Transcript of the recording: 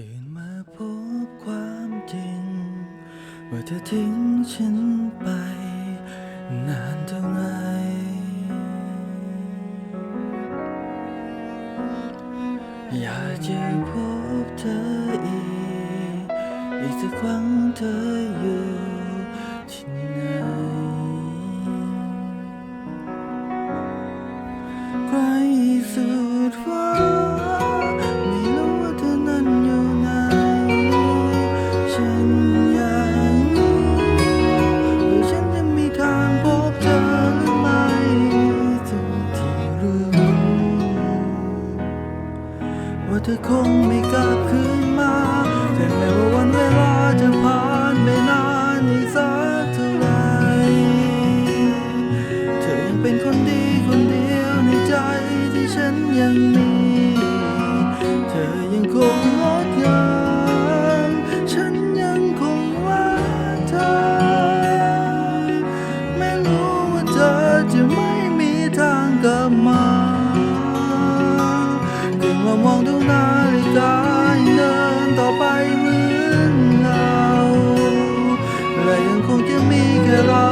ตื่นมาพบความจริง ว่าเธอทิ้งฉันไป นานเท่าไหร่อยากจะพบเธออีก อีกสักครั้งเธอ ฉันอยากรู้ว่าฉันจะมีทางพบเธอหรือไม่ทุกที่รู้ว่าเธอคงไม่กลับคืนมาแต่แม้ว่าวันเวลาจะผ่านไปนานอีกสักเท่าไหรเธอยังเป็นคนดีคนเดียวในใจที่ฉันยังมี จะไม่มีทางกลับมาตื่นมามองดูนาฬิกาเดินต่อไปเหมือนเราและยังคงจะมีแค่เรา